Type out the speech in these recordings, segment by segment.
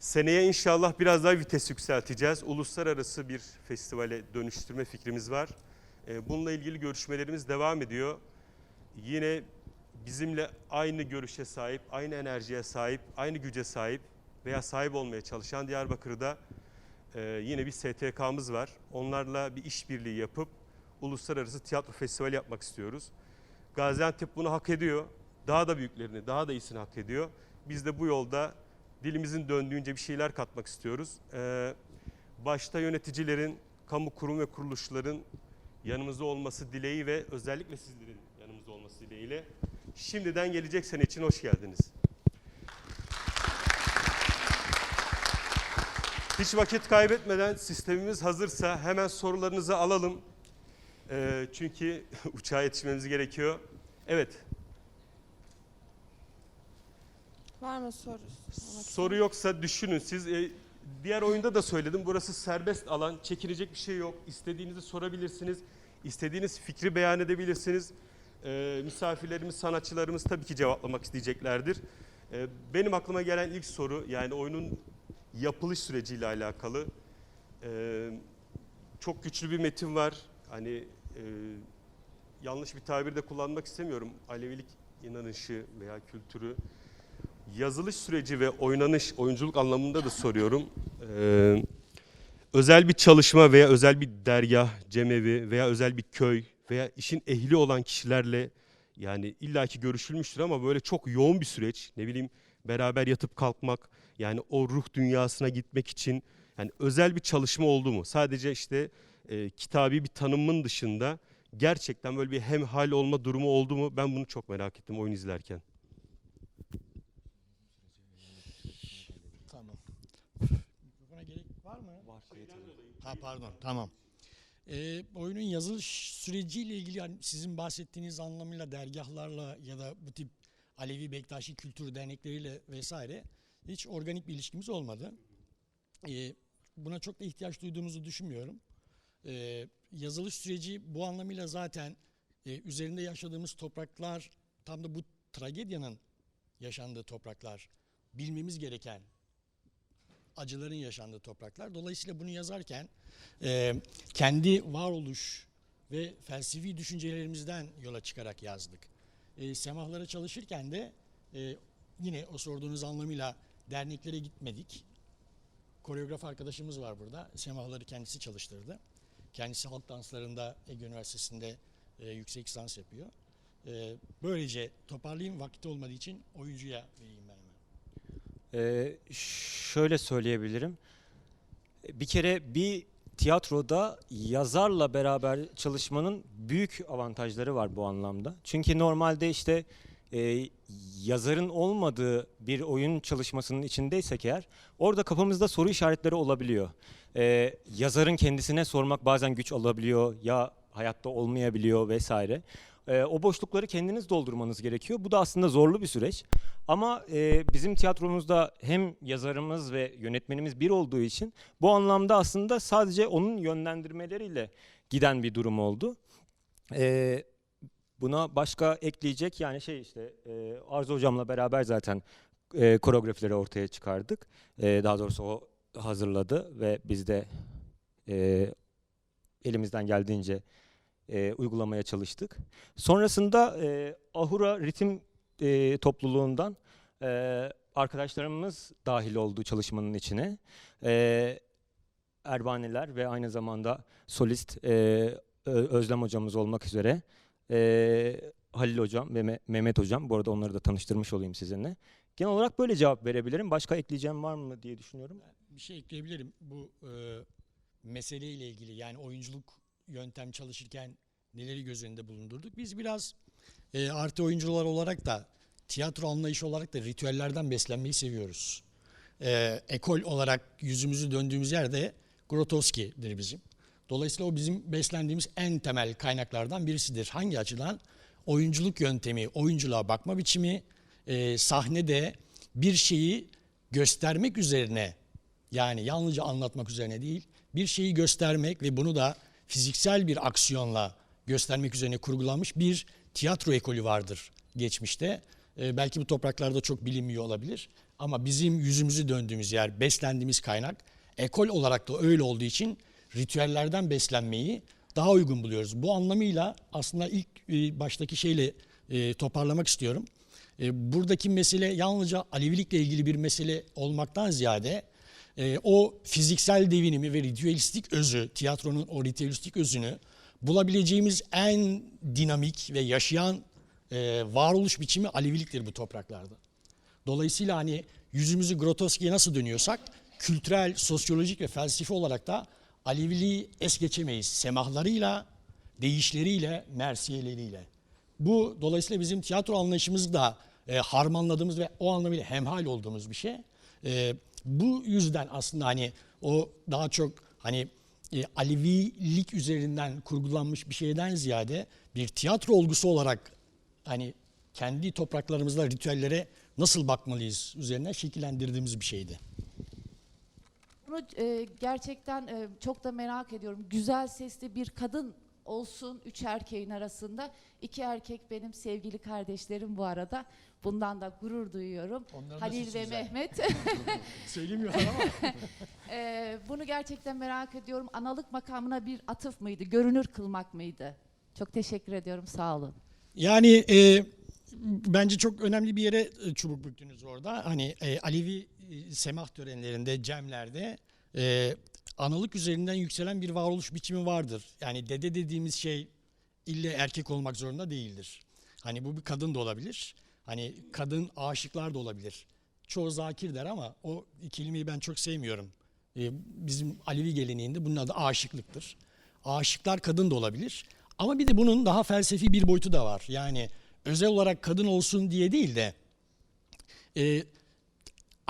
Seneye inşallah biraz daha vites yükselteceğiz. Uluslararası bir festivale dönüştürme fikrimiz var. Ee, Bununla ilgili görüşmelerimiz devam ediyor. Yine bizimle aynı görüşe sahip, aynı enerjiye sahip, aynı güce sahip veya sahip olmaya çalışan Diyarbakır'da e, yine bir STK'mız var. Onlarla bir işbirliği yapıp uluslararası tiyatro festivali yapmak istiyoruz. Gaziantep bunu hak ediyor. Daha da büyüklerini, daha da iyisini hak ediyor. Biz de bu yolda dilimizin döndüğünce bir şeyler katmak istiyoruz. Ee, başta yöneticilerin, kamu kurum ve kuruluşların yanımızda olması dileği ve özellikle sizlerin yanımızda olması dileğiyle şimdiden gelecek sene için hoş geldiniz. Hiç vakit kaybetmeden sistemimiz hazırsa hemen sorularınızı alalım. Ee, çünkü uçağa yetişmemiz gerekiyor. Evet, Var mı soru? Soru yoksa düşünün siz. E, diğer oyunda da söyledim. Burası serbest alan. Çekinecek bir şey yok. İstediğinizi sorabilirsiniz. İstediğiniz fikri beyan edebilirsiniz. E, misafirlerimiz, sanatçılarımız tabii ki cevaplamak isteyeceklerdir. E, benim aklıma gelen ilk soru yani oyunun yapılış süreciyle alakalı. E, çok güçlü bir metin var. Hani e, yanlış bir tabir de kullanmak istemiyorum. Alevilik inanışı veya kültürü yazılış süreci ve oynanış, oyunculuk anlamında da soruyorum. Ee, özel bir çalışma veya özel bir dergah, cemevi veya özel bir köy veya işin ehli olan kişilerle yani illaki görüşülmüştür ama böyle çok yoğun bir süreç. Ne bileyim beraber yatıp kalkmak yani o ruh dünyasına gitmek için yani özel bir çalışma oldu mu? Sadece işte e, kitabi bir tanımın dışında gerçekten böyle bir hemhal olma durumu oldu mu? Ben bunu çok merak ettim oyun izlerken. Var mı? Var. Ha pardon tamam. Ee, oyunun yazılış süreciyle ilgili yani sizin bahsettiğiniz anlamıyla dergahlarla ya da bu tip Alevi Bektaşi kültür dernekleriyle vesaire hiç organik bir ilişkimiz olmadı. Ee, buna çok da ihtiyaç duyduğumuzu düşünmüyorum. Ee, yazılış süreci bu anlamıyla zaten e, üzerinde yaşadığımız topraklar tam da bu tragedyanın yaşandığı topraklar bilmemiz gereken acıların yaşandığı topraklar. Dolayısıyla bunu yazarken e, kendi varoluş ve felsefi düşüncelerimizden yola çıkarak yazdık. E, semahlara çalışırken de e, yine o sorduğunuz anlamıyla derneklere gitmedik. Koreograf arkadaşımız var burada. Semahları kendisi çalıştırdı. Kendisi halk danslarında Ege Üniversitesi'nde e, yüksek lisans yapıyor. E, böylece toparlayayım vakti olmadığı için oyuncuya vereyim ben. Ee, şöyle söyleyebilirim. Bir kere bir tiyatroda yazarla beraber çalışmanın büyük avantajları var bu anlamda. Çünkü normalde işte e, yazarın olmadığı bir oyun çalışmasının içindeysek eğer orada kafamızda soru işaretleri olabiliyor. Ee, yazarın kendisine sormak bazen güç alabiliyor ya hayatta olmayabiliyor vesaire. Ee, o boşlukları kendiniz doldurmanız gerekiyor. Bu da aslında zorlu bir süreç. Ama e, bizim tiyatromuzda hem yazarımız ve yönetmenimiz bir olduğu için bu anlamda aslında sadece onun yönlendirmeleriyle giden bir durum oldu. E, buna başka ekleyecek yani şey işte e, Arzu hocamla beraber zaten e, koreografileri ortaya çıkardık. E, daha doğrusu o hazırladı ve biz de e, elimizden geldiğince e, uygulamaya çalıştık. Sonrasında e, Ahura Ritim e, topluluğundan e, arkadaşlarımız dahil oldu çalışmanın içine. E, Erbaniler ve aynı zamanda solist e, Özlem hocamız olmak üzere e, Halil hocam ve Me- Mehmet hocam. Bu arada onları da tanıştırmış olayım sizinle. Genel olarak böyle cevap verebilirim. Başka ekleyeceğim var mı diye düşünüyorum. bir şey ekleyebilirim. Bu e, meseleyle ilgili yani oyunculuk yöntem çalışırken neleri göz önünde bulundurduk. Biz biraz e, artı oyuncular olarak da tiyatro anlayışı olarak da ritüellerden beslenmeyi seviyoruz. E, ekol olarak yüzümüzü döndüğümüz yerde Grotowski'dir bizim. Dolayısıyla o bizim beslendiğimiz en temel kaynaklardan birisidir. Hangi açıdan? Oyunculuk yöntemi, oyunculuğa bakma biçimi, e, sahnede bir şeyi göstermek üzerine yani yalnızca anlatmak üzerine değil, bir şeyi göstermek ve bunu da fiziksel bir aksiyonla göstermek üzerine kurgulanmış bir tiyatro ekolü vardır geçmişte. Ee, belki bu topraklarda çok bilinmiyor olabilir. Ama bizim yüzümüzü döndüğümüz yer, beslendiğimiz kaynak ekol olarak da öyle olduğu için ritüellerden beslenmeyi daha uygun buluyoruz. Bu anlamıyla aslında ilk e, baştaki şeyle e, toparlamak istiyorum. E, buradaki mesele yalnızca Alevilikle ilgili bir mesele olmaktan ziyade e, o fiziksel devinimi ve ritüelistik özü, tiyatronun o ritüelistik özünü bulabileceğimiz en dinamik ve yaşayan e, varoluş biçimi Aleviliktir bu topraklarda. Dolayısıyla hani yüzümüzü Grotowski'ye nasıl dönüyorsak kültürel, sosyolojik ve felsefi olarak da Aleviliği es geçemeyiz. Semahlarıyla, deyişleriyle, mersiyeleriyle. Bu dolayısıyla bizim tiyatro anlayışımızı da e, harmanladığımız ve o anlamıyla hemhal olduğumuz bir şey. E, bu yüzden aslında hani o daha çok hani e, Alevilik üzerinden kurgulanmış bir şeyden ziyade bir tiyatro olgusu olarak hani kendi topraklarımızda ritüellere nasıl bakmalıyız üzerine şekillendirdiğimiz bir şeydi. Bunu e, gerçekten e, çok da merak ediyorum. Güzel sesli bir kadın olsun üç erkeğin arasında. İki erkek benim sevgili kardeşlerim bu arada. Bundan da gurur duyuyorum. Onların Halil ve. Mehmet. Söylemiyorlar ama. E, bunu gerçekten merak ediyorum. Analık makamına bir atıf mıydı? Görünür kılmak mıydı? Çok teşekkür ediyorum. Sağ olun. Yani e, bence çok önemli bir yere e, çubuk büktünüz orada. Hani e, Alevi e, semah törenlerinde, cemlerde e, analık üzerinden yükselen bir varoluş biçimi vardır. Yani dede dediğimiz şey ille erkek olmak zorunda değildir. Hani bu bir kadın da olabilir. Hani kadın aşıklar da olabilir. Çoğu zakir der ama o kelimeyi ben çok sevmiyorum. E, bizim Alevi geleneğinde bunun adı aşıklıktır. Aşıklar kadın da olabilir. Ama bir de bunun daha felsefi bir boyutu da var. Yani özel olarak kadın olsun diye değil de e,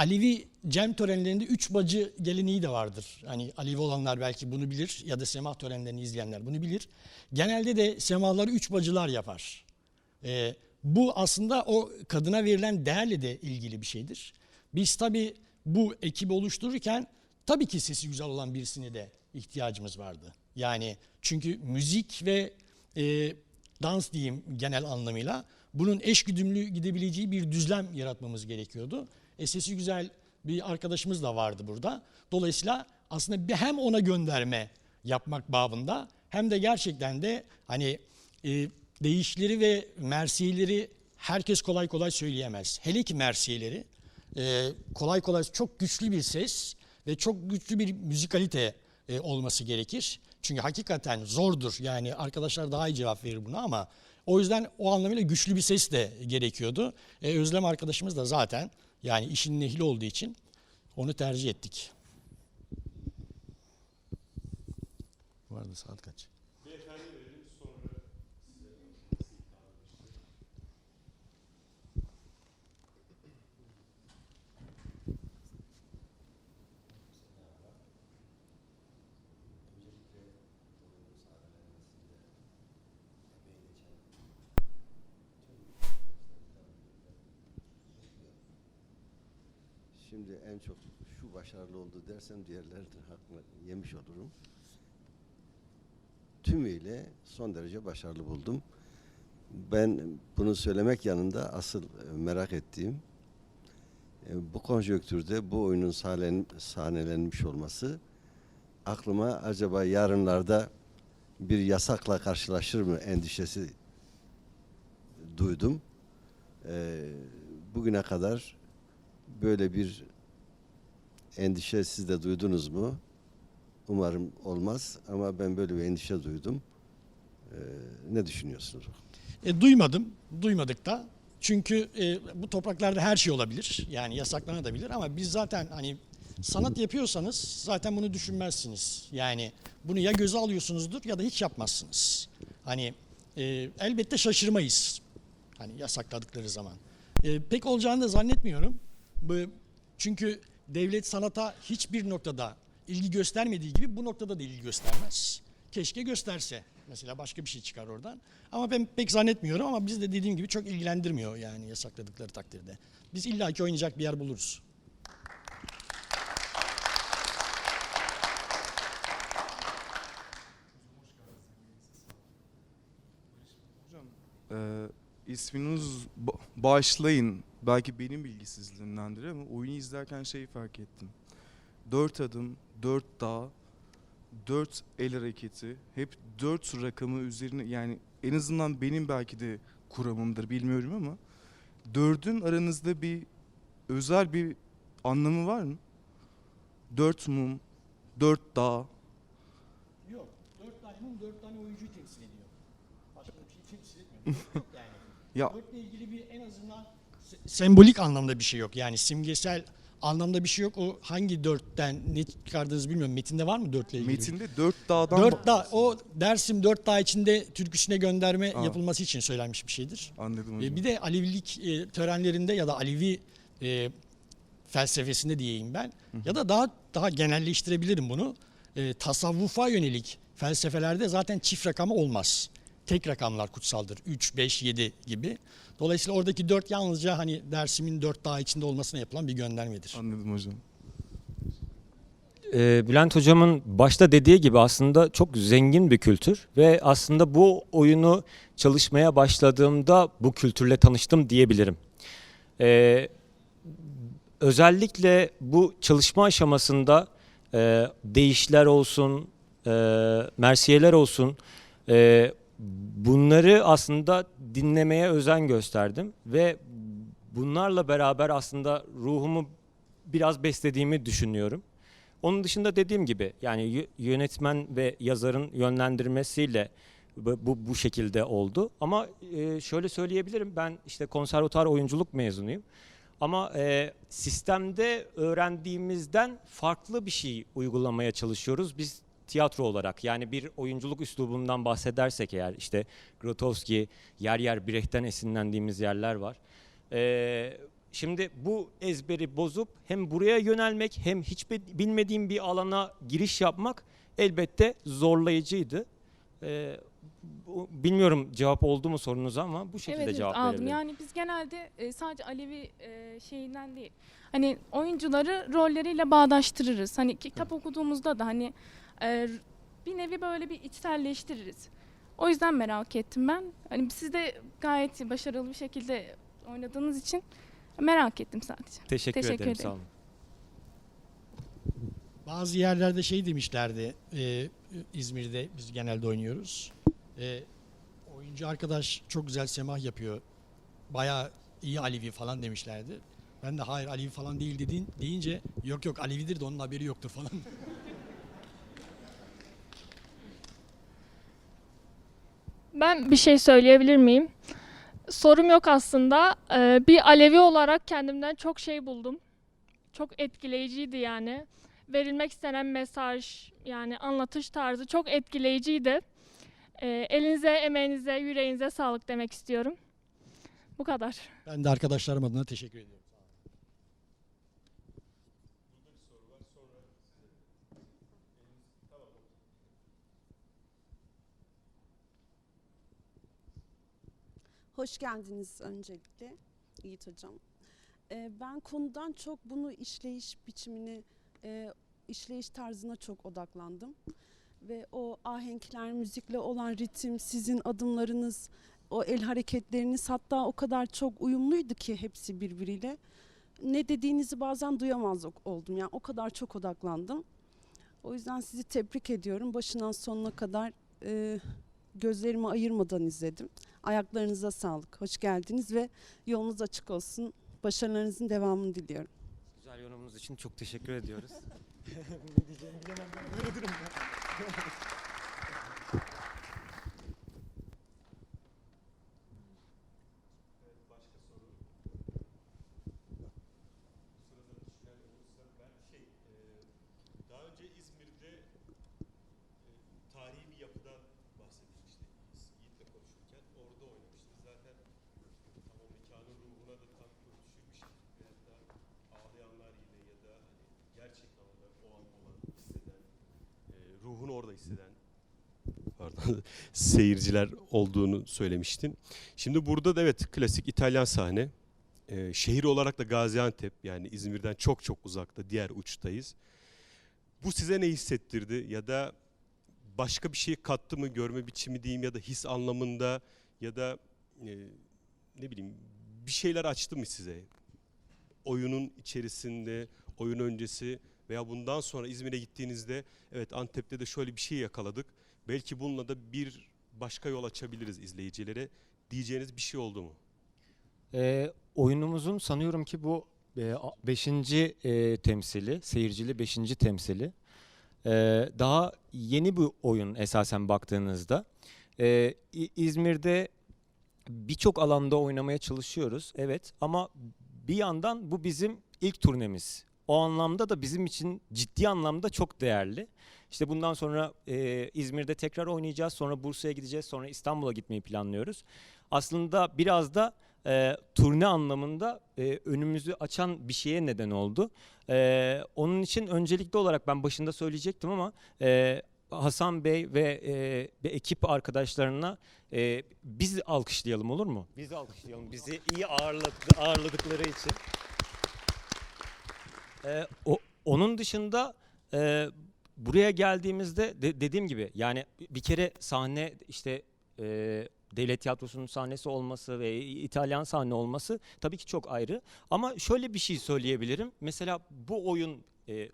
Alevi cem törenlerinde üç bacı geleneği de vardır. Hani Alevi olanlar belki bunu bilir ya da semah törenlerini izleyenler bunu bilir. Genelde de semahları üç bacılar yapar. E, bu aslında o kadına verilen değerle de ilgili bir şeydir. Biz tabii bu ekibi oluştururken tabii ki sesi güzel olan birisine de ihtiyacımız vardı. Yani çünkü müzik ve e, dans diyeyim genel anlamıyla bunun eşgüdümlü gidebileceği bir düzlem yaratmamız gerekiyordu. E, sesi güzel bir arkadaşımız da vardı burada. Dolayısıyla aslında bir hem ona gönderme yapmak babında hem de gerçekten de hani e, deyişleri ve mersiyeleri herkes kolay kolay söyleyemez. Hele ki mersiyeleri e, kolay kolay çok güçlü bir ses ve çok güçlü bir müzikalite e, olması gerekir. Çünkü hakikaten zordur. Yani arkadaşlar daha iyi cevap verir buna ama o yüzden o anlamıyla güçlü bir ses de gerekiyordu. E, Özlem arkadaşımız da zaten yani işin ehli olduğu için onu tercih ettik. Bu arada saat kaç? Şimdi en çok şu başarılı oldu dersem diğerlerinin hakkını yemiş olurum. Tümüyle son derece başarılı buldum. Ben bunu söylemek yanında asıl e, merak ettiğim e, bu konjonktürde bu oyunun sahnelenmiş olması aklıma acaba yarınlarda bir yasakla karşılaşır mı endişesi duydum. E, bugüne kadar böyle bir endişe siz de duydunuz mu? Umarım olmaz ama ben böyle bir endişe duydum. Ee, ne düşünüyorsunuz? E, duymadım, duymadık da. Çünkü e, bu topraklarda her şey olabilir. Yani yasaklanabilir ama biz zaten hani sanat yapıyorsanız zaten bunu düşünmezsiniz. Yani bunu ya göze alıyorsunuzdur ya da hiç yapmazsınız. Hani e, elbette şaşırmayız. Hani yasakladıkları zaman. E, pek olacağını da zannetmiyorum. Bu, çünkü devlet sanata hiçbir noktada ilgi göstermediği gibi bu noktada da ilgi göstermez. Keşke gösterse. Mesela başka bir şey çıkar oradan. Ama ben pek zannetmiyorum ama biz de dediğim gibi çok ilgilendirmiyor yani yasakladıkları takdirde. Biz illaki oynayacak bir yer buluruz. Ee, isminiz ba- bağışlayın belki benim bilgisizliğimdendir ama oyunu izlerken şeyi fark ettim. Dört adım, dört dağ, dört el hareketi, hep dört rakamı üzerine yani en azından benim belki de kuramımdır bilmiyorum ama dördün aranızda bir özel bir anlamı var mı? Dört mum, dört dağ. Yok. Dört tane mum dört tane oyuncuyu temsil ediyor. Başka bir şey temsil etmiyor. Yani. Ya Dörtle ilgili bir en azından sembolik anlamda bir şey yok. Yani simgesel anlamda bir şey yok. O hangi dörtten ne çıkardığınızı bilmiyorum. Metinde var mı dörtle ilgili? metinde dört dağdan Dört dağ, o Dersim dört dağ içinde türküsüne gönderme Aa. yapılması için söylenmiş bir şeydir. Anladım E, hocam. bir de Alevilik e, törenlerinde ya da Alevi e, felsefesinde diyeyim ben ya da daha daha genelleştirebilirim bunu. E, tasavvufa yönelik felsefelerde zaten çift rakamı olmaz. Tek rakamlar kutsaldır. 3, 5, 7 gibi. Dolayısıyla oradaki 4 yalnızca hani Dersim'in 4 dağ içinde olmasına yapılan bir göndermedir. Anladım hocam. Ee, Bülent hocamın başta dediği gibi aslında çok zengin bir kültür ve aslında bu oyunu çalışmaya başladığımda bu kültürle tanıştım diyebilirim. Ee, özellikle bu çalışma aşamasında e, değişler olsun, e, mersiyeler olsun, e, bunları aslında dinlemeye özen gösterdim ve bunlarla beraber aslında ruhumu biraz beslediğimi düşünüyorum. Onun dışında dediğim gibi yani yö- yönetmen ve yazarın yönlendirmesiyle bu, bu şekilde oldu. Ama e, şöyle söyleyebilirim ben işte konservatuar oyunculuk mezunuyum. Ama e, sistemde öğrendiğimizden farklı bir şey uygulamaya çalışıyoruz biz tiyatro olarak. Yani bir oyunculuk üslubundan bahsedersek eğer işte Grotowski, yer yer Brecht'ten esinlendiğimiz yerler var. E, Şimdi bu ezberi bozup hem buraya yönelmek hem hiç bi- bilmediğim bir alana giriş yapmak elbette zorlayıcıydı. Ee, bilmiyorum cevap oldu mu sorunuza ama bu şekilde evet, evet cevap aldım. verebilirim. Yani biz genelde e, sadece Alevi e, şeyinden değil. Hani oyuncuları rolleriyle bağdaştırırız. Hani kitap okuduğumuzda da hani e, bir nevi böyle bir içselleştiririz. O yüzden merak ettim ben. Hani siz de gayet başarılı bir şekilde oynadığınız için merak ettim sadece. Teşekkür, Teşekkür ederim, ederim. sağ olun. Bazı yerlerde şey demişlerdi e, İzmir'de biz genelde oynuyoruz. E, oyuncu arkadaş çok güzel semah yapıyor. Bayağı iyi Alevi falan demişlerdi. Ben de hayır Alevi falan değil dediğin, deyince yok yok Alevidir de onun haberi yoktur falan. Ben bir şey söyleyebilir miyim? Sorum yok aslında. Ee, bir Alevi olarak kendimden çok şey buldum. Çok etkileyiciydi yani. Verilmek istenen mesaj, yani anlatış tarzı çok etkileyiciydi. Ee, elinize, emeğinize, yüreğinize sağlık demek istiyorum. Bu kadar. Ben de arkadaşlarım adına teşekkür ediyorum. Hoş geldiniz öncelikle Yiğit Hocam. Ee, ben konudan çok bunu işleyiş biçimini, e, işleyiş tarzına çok odaklandım. Ve o ahenkler, müzikle olan ritim, sizin adımlarınız, o el hareketleriniz hatta o kadar çok uyumluydu ki hepsi birbiriyle. Ne dediğinizi bazen duyamaz oldum. Yani o kadar çok odaklandım. O yüzden sizi tebrik ediyorum. Başından sonuna kadar e, gözlerimi ayırmadan izledim. Ayaklarınıza sağlık. Hoş geldiniz ve yolunuz açık olsun. Başarılarınızın devamını diliyorum. Güzel yorumunuz için çok teşekkür ediyoruz. Daha önce İzmir'de e, tarihi bir yapıdan bahsedilmişti Yiğit'le konuşurken. Orada oynamıştı. Zaten tam o mekanın ruhuna da tam örtüşür bir şey. Veyahut da ağlayanlar yine ya da hani gerçek anlamda o an olan hisseden, e, ruhunu orada hisseden pardon, seyirciler olduğunu söylemiştin. Şimdi burada da evet klasik İtalyan sahne. E, şehir olarak da Gaziantep yani İzmir'den çok çok uzakta diğer uçtayız. Bu size ne hissettirdi ya da başka bir şey kattı mı görme biçimi diyeyim ya da his anlamında ya da e, ne bileyim bir şeyler açtı mı size? Oyunun içerisinde, oyun öncesi veya bundan sonra İzmir'e gittiğinizde evet Antep'te de şöyle bir şey yakaladık. Belki bununla da bir başka yol açabiliriz izleyicilere diyeceğiniz bir şey oldu mu? Ee, oyunumuzun sanıyorum ki bu 5. temsili, seyircili 5. temsili. Ee, daha yeni bir oyun esasen baktığınızda. İ- İzmir'de birçok alanda oynamaya çalışıyoruz, evet. Ama bir yandan bu bizim ilk turnemiz. O anlamda da bizim için ciddi anlamda çok değerli. İşte bundan sonra e, İzmir'de tekrar oynayacağız, sonra Bursa'ya gideceğiz, sonra İstanbul'a gitmeyi planlıyoruz. Aslında biraz da e, turne anlamında e, önümüzü açan bir şeye neden oldu. E, onun için öncelikli olarak ben başında söyleyecektim ama e, Hasan Bey ve e, ve ekip arkadaşlarına e, biz alkışlayalım olur mu? Biz alkışlayalım. Bizi iyi ağırladı, ağırladıkları için. E, o, onun dışında e, buraya geldiğimizde de, dediğim gibi yani bir kere sahne işte e, devlet tiyatrosunun sahnesi olması ve İtalyan sahne olması tabii ki çok ayrı. Ama şöyle bir şey söyleyebilirim. Mesela bu oyun e,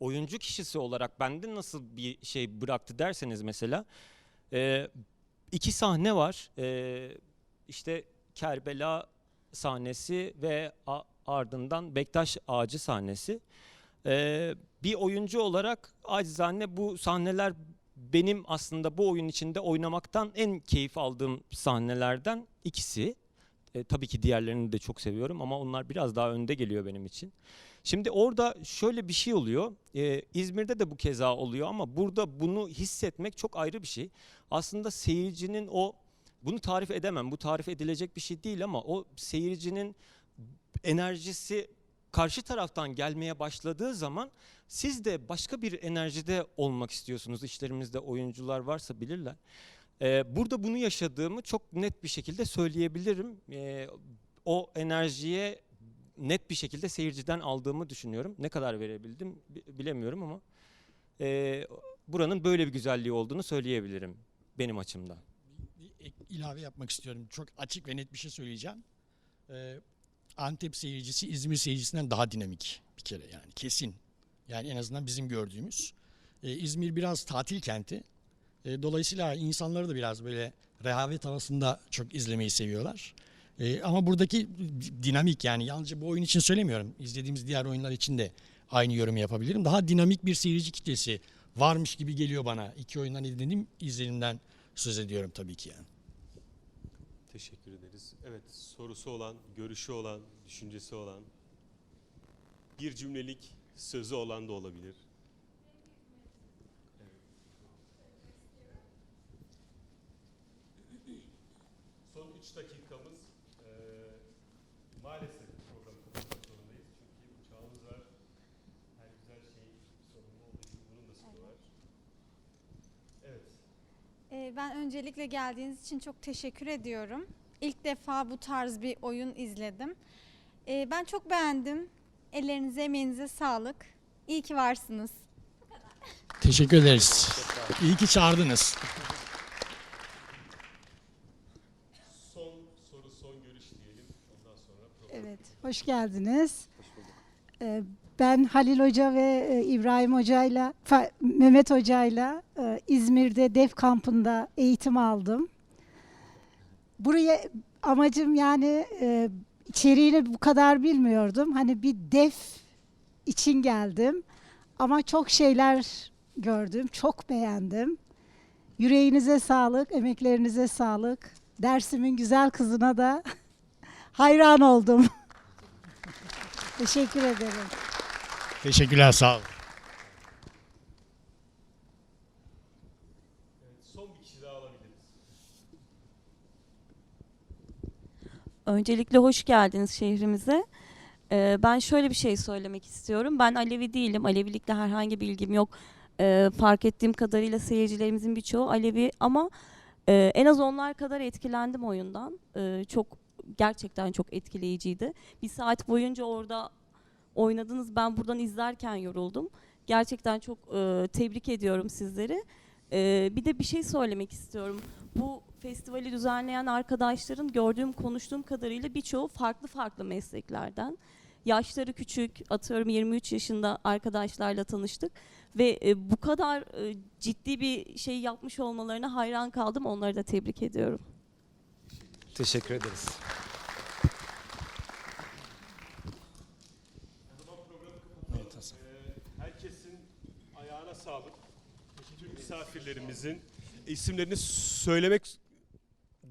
oyuncu kişisi olarak bende nasıl bir şey bıraktı derseniz mesela e, iki sahne var. E, işte Kerbela sahnesi ve a- ardından Bektaş Ağacı sahnesi. E, bir oyuncu olarak acizane bu sahneler benim aslında bu oyun içinde oynamaktan en keyif aldığım sahnelerden ikisi. E, tabii ki diğerlerini de çok seviyorum ama onlar biraz daha önde geliyor benim için. Şimdi orada şöyle bir şey oluyor. E, İzmir'de de bu keza oluyor ama burada bunu hissetmek çok ayrı bir şey. Aslında seyircinin o bunu tarif edemem. Bu tarif edilecek bir şey değil ama o seyircinin enerjisi karşı taraftan gelmeye başladığı zaman siz de başka bir enerjide olmak istiyorsunuz. İşlerimizde oyuncular varsa bilirler. Ee, burada bunu yaşadığımı çok net bir şekilde söyleyebilirim. Ee, o enerjiye net bir şekilde seyirciden aldığımı düşünüyorum. Ne kadar verebildim bi- bilemiyorum ama e, buranın böyle bir güzelliği olduğunu söyleyebilirim benim açımdan. bir ek- ilave yapmak istiyorum. Çok açık ve net bir şey söyleyeceğim. Ee, Antep seyircisi İzmir seyircisinden daha dinamik bir kere yani kesin. Yani en azından bizim gördüğümüz. Ee, İzmir biraz tatil kenti. Ee, dolayısıyla insanları da biraz böyle rehavet havasında çok izlemeyi seviyorlar. Ee, ama buradaki dinamik yani yalnızca bu oyun için söylemiyorum. İzlediğimiz diğer oyunlar için de aynı yorumu yapabilirim. Daha dinamik bir seyirci kitlesi varmış gibi geliyor bana. İki oyundan edindiğim izlenimden söz ediyorum tabii ki yani. Teşekkür ederiz. Evet, sorusu olan, görüşü olan, düşüncesi olan, bir cümlelik sözü olan da olabilir. Evet. Son 3 dakikamız. Ee, maalesef programı kapatmak zorundayız. Çünkü uçağımız var. Her güzel şey sorumlu olduğu gibi bunun da sonu var. Evet. Ee, Ben öncelikle geldiğiniz için çok teşekkür ediyorum. İlk defa bu tarz bir oyun izledim. Ee, Ben çok beğendim. Ellerinize, emeğinize sağlık. İyi ki varsınız. Teşekkür ederiz. İyi ki çağırdınız. Son soru, son görüş diyelim. Ondan sonra program. Evet, hoş geldiniz. Ee, Ben Halil Hoca ve e, İbrahim Hoca'yla, Mehmet Hoca'yla e, İzmir'de DEF kampında eğitim aldım. Buraya amacım yani e, içeriğini bu kadar bilmiyordum. Hani bir DEF için geldim. Ama çok şeyler gördüm, çok beğendim. Yüreğinize sağlık, emeklerinize sağlık. Dersimin güzel kızına da hayran oldum. Teşekkür ederim. Teşekkürler sağ olun. Evet, son bir kişi daha alabiliriz. Öncelikle hoş geldiniz şehrimize. Ee, ben şöyle bir şey söylemek istiyorum. Ben Alevi değilim. Alevilikle herhangi bir ilgim yok. Ee, fark ettiğim kadarıyla seyircilerimizin birçoğu Alevi ama e, en az onlar kadar etkilendim oyundan. Ee, çok gerçekten çok etkileyiciydi. Bir saat boyunca orada oynadınız. Ben buradan izlerken yoruldum. Gerçekten çok e, tebrik ediyorum sizleri. Ee, bir de bir şey söylemek istiyorum. Bu festivali düzenleyen arkadaşların gördüğüm, konuştuğum kadarıyla birçoğu farklı farklı mesleklerden. Yaşları küçük, atıyorum 23 yaşında arkadaşlarla tanıştık ve e, bu kadar e, ciddi bir şey yapmış olmalarına hayran kaldım. Onları da tebrik ediyorum. Teşekkür ederiz. Evet Hasan. Herkesin ayağına sağlık. Tüm misafirlerimizin isimlerini söylemek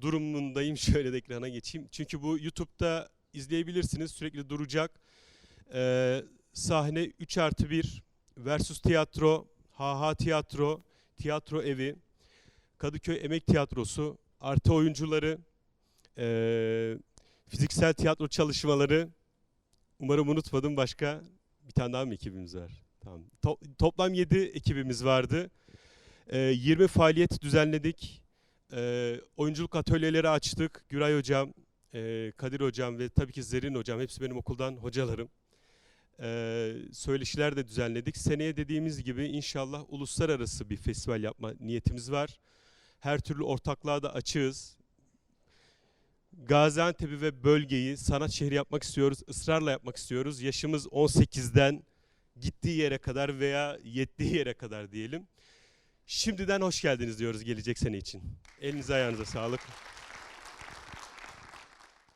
durumundayım. Şöyle de ekrana geçeyim. Çünkü bu YouTube'da izleyebilirsiniz. Sürekli duracak. Ee, sahne 3 artı 1 versus tiyatro, HH tiyatro, tiyatro evi, Kadıköy Emek Tiyatrosu, artı oyuncuları, ee, fiziksel tiyatro çalışmaları, umarım unutmadım başka bir tane daha mı ekibimiz var? Tamam. To- toplam 7 ekibimiz vardı. Ee, 20 faaliyet düzenledik. Ee, oyunculuk atölyeleri açtık. Güray Hocam, e, Kadir Hocam ve tabii ki Zerin Hocam hepsi benim okuldan hocalarım. Ee, söyleşiler de düzenledik. Seneye dediğimiz gibi inşallah uluslararası bir festival yapma niyetimiz var. Her türlü ortaklığa da açığız. Gaziantep'i ve bölgeyi sanat şehri yapmak istiyoruz. ısrarla yapmak istiyoruz. Yaşımız 18'den gittiği yere kadar veya yettiği yere kadar diyelim. Şimdiden hoş geldiniz diyoruz gelecek sene için. Elinize ayağınıza sağlık.